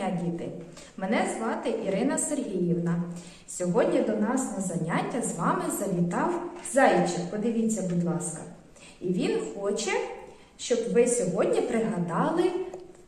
дня, діти! Мене звати Ірина Сергіївна. Сьогодні до нас на заняття з вами завітав зайчик. Подивіться, будь ласка. І він хоче, щоб ви сьогодні пригадали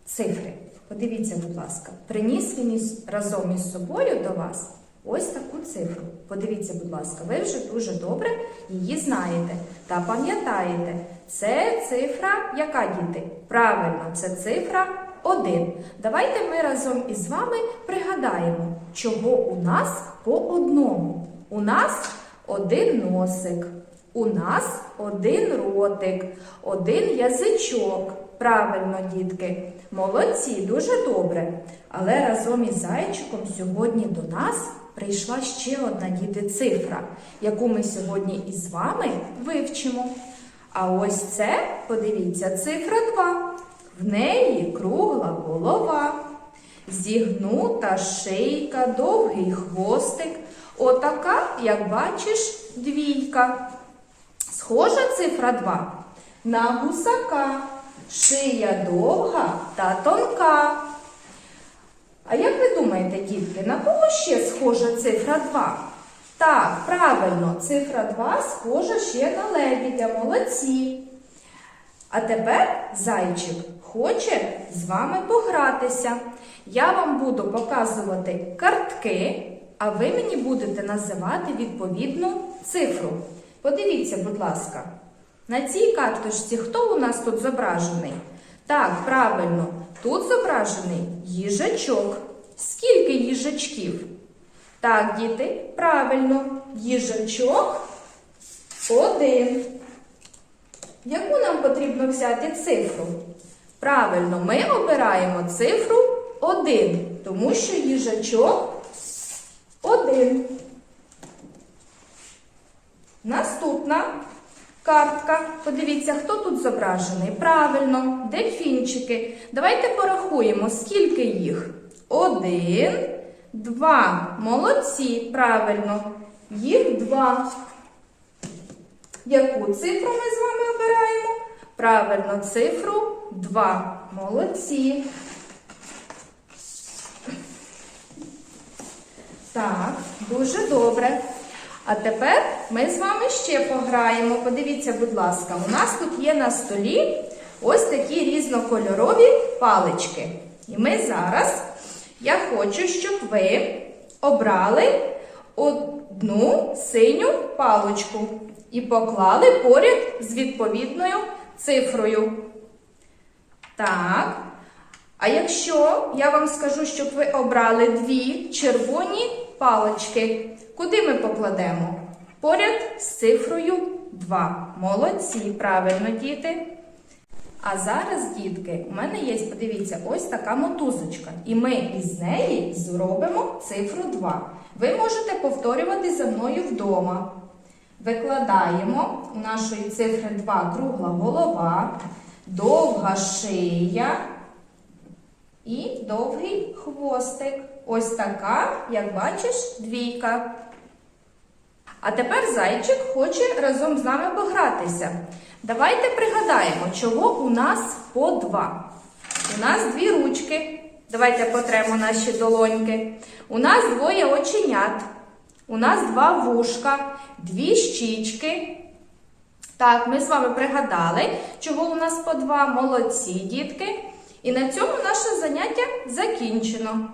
цифри. Подивіться, будь ласка, приніс він разом із собою до вас ось таку цифру. Подивіться, будь ласка, ви вже дуже добре її знаєте та пам'ятаєте. Це цифра, яка діти? Правильно, це цифра 1. Давайте ми разом із вами пригадаємо, чого у нас по одному. У нас один носик, у нас один ротик, один язичок. Правильно, дітки, молодці, дуже добре. Але разом із зайчиком сьогодні до нас прийшла ще одна діти цифра, яку ми сьогодні із вами вивчимо. А ось це, подивіться, цифра 2. В неї кругла голова, зігнута шийка, довгий хвостик. Отака, як бачиш, двійка. Схожа цифра 2 на гусака. Шия довга та тонка. А як ви думаєте, дітки, на кого ще схожа цифра 2? Так, правильно, цифра 2 схожа ще на лебідя, молодці. А тепер зайчик хоче з вами погратися. Я вам буду показувати картки, а ви мені будете називати відповідну цифру. Подивіться, будь ласка, на цій карточці хто у нас тут зображений? Так, правильно, тут зображений їжачок. Скільки їжачків? Так, діти, правильно, їжачок один. Яку нам потрібно взяти цифру? Правильно, ми обираємо цифру 1, тому що їжачок 1. Наступна картка. Подивіться, хто тут зображений. Правильно, дельфінчики. Давайте порахуємо, скільки їх. Один, два. Молодці, правильно. Їх два. Яку цифру ми з вами обираємо? Правильно, цифру 2. Молодці. Так, дуже добре. А тепер ми з вами ще пограємо. Подивіться, будь ласка, у нас тут є на столі ось такі різнокольорові палички. І ми зараз, я хочу, щоб ви обрали одну синю паличку і поклали поряд з відповідною цифрою. Так. А якщо я вам скажу, щоб ви обрали дві червоні палички, куди ми покладемо? Поряд з цифрою 2. Молодці, правильно, діти. А зараз, дітки, у мене є, подивіться, ось така мотузочка. І ми із неї зробимо цифру 2. Ви можете повторювати за мною вдома. Викладаємо у нашої цифри 2 кругла голова, довга шия і довгий хвостик. Ось така, як бачиш, двійка. А тепер зайчик хоче разом з нами погратися. Давайте пригадаємо, чого у нас по два. У нас дві ручки. Давайте потремо наші долоньки. У нас двоє оченят. У нас два вушка, дві щічки. Так, ми з вами пригадали, чого у нас по два молодці, дітки. І на цьому наше заняття закінчено.